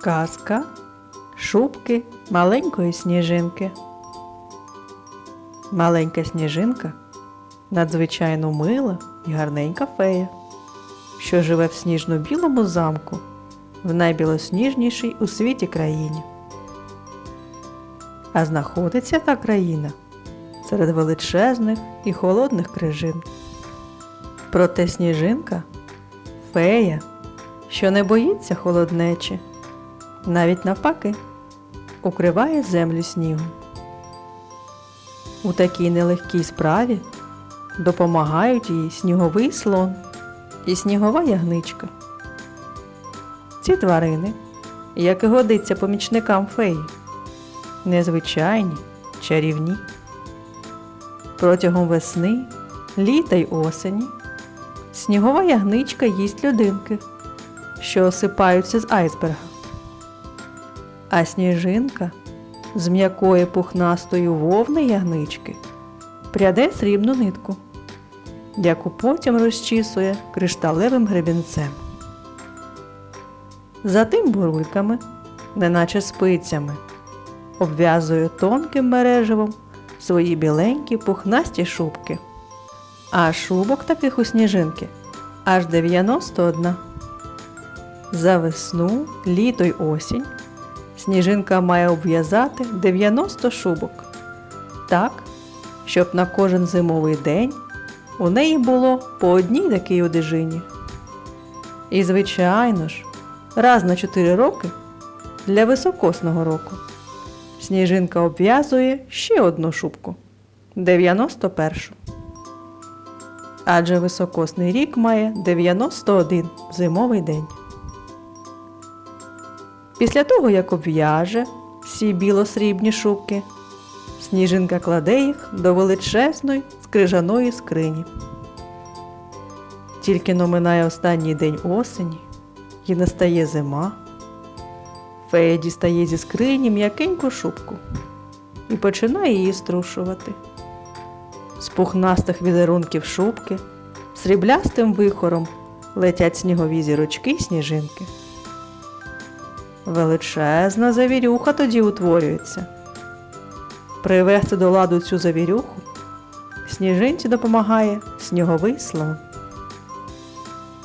Казка шубки маленької сніжинки. Маленька сніжинка надзвичайно мила і гарненька фея, що живе в сніжно-білому замку в найбілосніжнішій у світі країні. А знаходиться та країна серед величезних і холодних крижин. Проте сніжинка фея, що не боїться холоднечі, навіть навпаки, укриває землю снігом. У такій нелегкій справі допомагають їй сніговий слон і снігова ягничка. Ці тварини, як і годиться помічникам феї, незвичайні, чарівні. Протягом весни, літа й осені снігова ягничка їсть людинки, що осипаються з айсберга. А сніжинка з м'якої пухнастої вовни ягнички пряде срібну нитку, яку потім розчісує кришталевим гребінцем. Затим бурульками, неначе спицями, обв'язує тонким мереживом свої біленькі пухнасті шубки. А шубок таких у сніжинки аж 91. За весну, літо й осінь сніжинка має обв'язати 90 шубок. Так, щоб на кожен зимовий день у неї було по одній такій одежині. І, звичайно ж, раз на 4 роки для високосного року сніжинка обв'язує ще одну шубку 91. Адже високосний рік має 91 зимовий день. Після того, як обв'яже всі білосрібні шубки, сніжинка кладе їх до величезної скрижаної скрині. Тільки номинає останній день осені і настає зима. Фея дістає зі скрині м'якеньку шубку і починає її струшувати. З пухнастих візерунків шубки сріблястим вихором летять снігові зірочки й сніжинки. Величезна завірюха тоді утворюється. Привести до ладу цю завірюху сніжинці допомагає сніговий слон.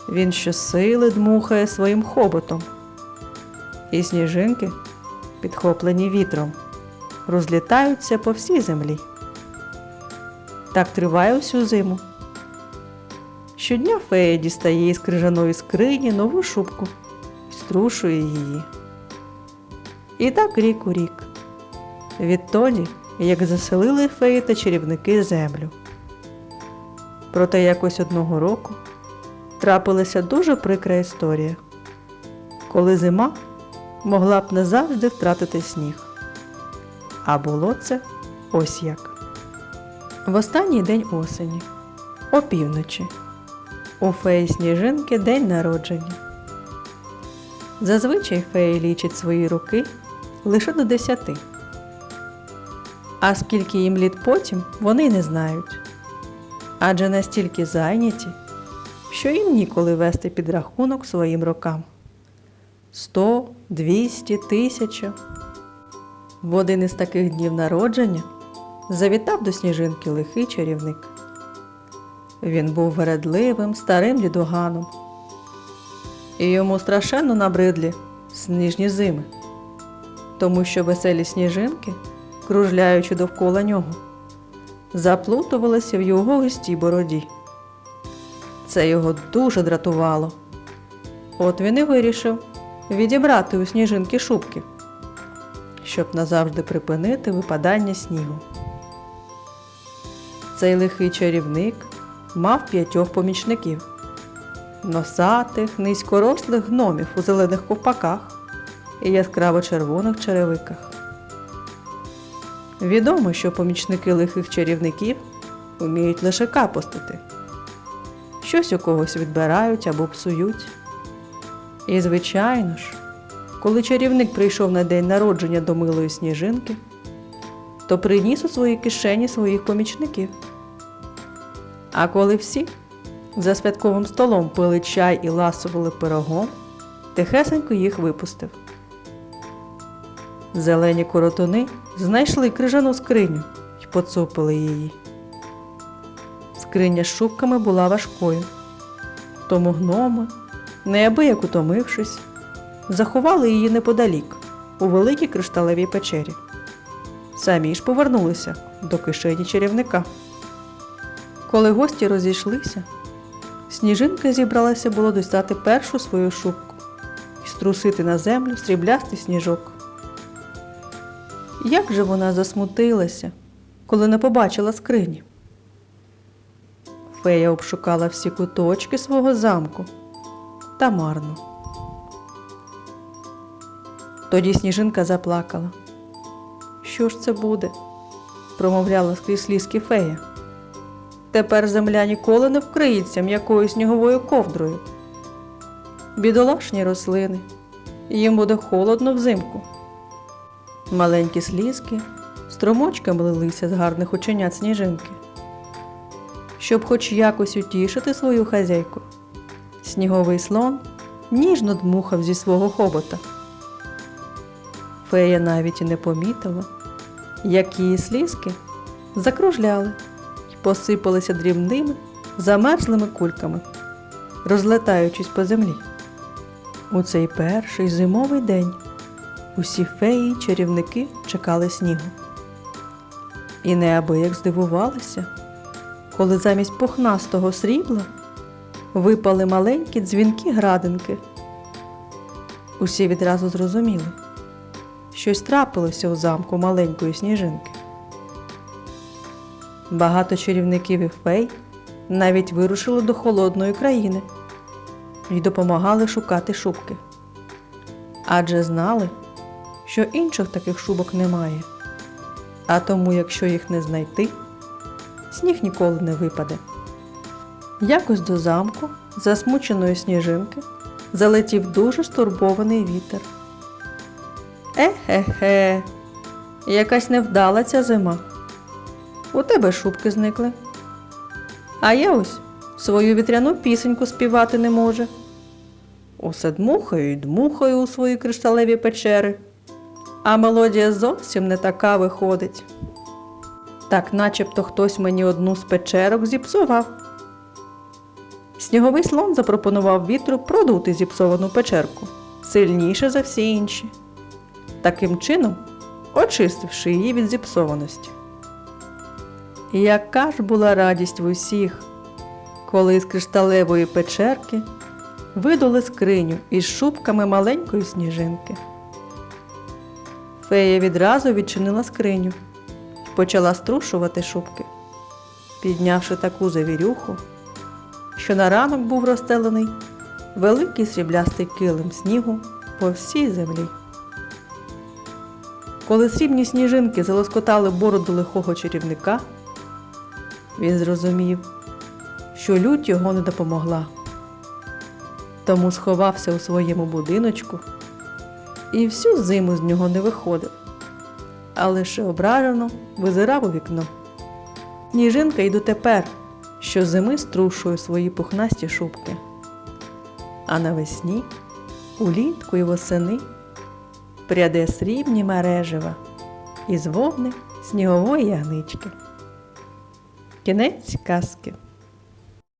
Він щосили дмухає своїм хоботом, і сніжинки, підхоплені вітром, розлітаються по всій землі. Так триває усю зиму. Щодня фея дістає із крижаної скрині нову шубку і струшує її. І так рік у рік. Відтоді, як заселили феї та чарівники землю. Проте якось одного року трапилася дуже прикра історія, коли зима могла б назавжди втратити сніг. А було це ось як. В останній день осені, опівночі, у феї сніжинки день народження. Зазвичай феї лічать свої роки лише до десяти. А скільки їм літ потім, вони не знають. Адже настільки зайняті, що їм ніколи вести підрахунок своїм рокам. Сто, двісті, тисяча. В один із таких днів народження завітав до сніжинки лихий чарівник. Він був вередливим старим дідуганом, і йому страшенно набридлі сніжні зими, тому що веселі сніжинки, кружляючи довкола нього, заплутувалися в його густій бороді. Це його дуже дратувало. От він і вирішив відібрати у сніжинки шубки, щоб назавжди припинити випадання снігу. Цей лихий чарівник мав п'ятьох помічників носатих, низькорослих гномів у зелених ковпаках і яскраво червоних черевиках. Відомо, що помічники лихих чарівників вміють лише капостити, щось у когось відбирають або псують. І, звичайно ж, коли чарівник прийшов на день народження до милої сніжинки, то приніс у свої кишені своїх помічників. А коли всі за святковим столом пили чай і ласували пирогом, тихесенько їх випустив. Зелені коротуни знайшли крижану скриню і поцупили її. Скриня з шубками була важкою, тому гноми, неабияк утомившись, заховали її неподалік у великій кришталевій печері. Самі ж повернулися до кишені чарівника. Коли гості розійшлися, сніжинка зібралася було достати першу свою шубку і струсити на землю сріблястий сніжок. Як же вона засмутилася, коли не побачила скрині? Фея обшукала всі куточки свого замку та марно. Тоді сніжинка заплакала. Що ж це буде? промовляла скрізь слізки фея. Тепер земля ніколи не вкриється м'якою сніговою ковдрою. Бідолашні рослини, їм буде холодно взимку. Маленькі слізки струмочками лилися з гарних оченят сніжинки. Щоб хоч якось утішити свою хазяйку, сніговий слон ніжно дмухав зі свого хобота. Фея навіть і не помітила, як її слізки закружляли і посипалися дрібними, замерзлими кульками, розлетаючись по землі. У цей перший зимовий день усі феї чарівники чекали снігу. І неабияк здивувалися, коли замість пухнастого срібла випали маленькі дзвінки градинки. Усі відразу зрозуміли, щось трапилося у замку маленької сніжинки. Багато чарівників і фей навіть вирушили до холодної країни і допомагали шукати шубки. Адже знали, що інших таких шубок немає. А тому, якщо їх не знайти, сніг ніколи не випаде. Якось до замку, засмученої сніжинки, залетів дуже стурбований вітер. Е-хе-хе, якась невдала ця зима. У тебе шубки зникли. А я ось свою вітряну пісеньку співати не може. Усе дмухаю й дмухаю у свої кришталеві печери, а мелодія зовсім не така виходить. Так начебто хтось мені одну з печерок зіпсував. Сніговий слон запропонував вітру продути зіпсовану печерку сильніше за всі інші, таким чином очистивши її від зіпсованості. Яка ж була радість в усіх, коли з кришталевої печерки видули скриню із шубками маленької сніжинки. Фея відразу відчинила скриню почала струшувати шубки, піднявши таку завірюху, що на ранок був розстелений великий сріблястий килим снігу по всій землі. Коли срібні сніжинки залоскотали бороду лихого чарівника, він зрозумів, що лють його не допомогла. Тому сховався у своєму будиночку і всю зиму з нього не виходив, а лише ображено визирав у вікно. Сніжинка й дотепер, що зими струшує свої пухнасті шубки. А навесні, улітку й восени пряде срібні мережева із вовни снігової ягнички. Кінець казки.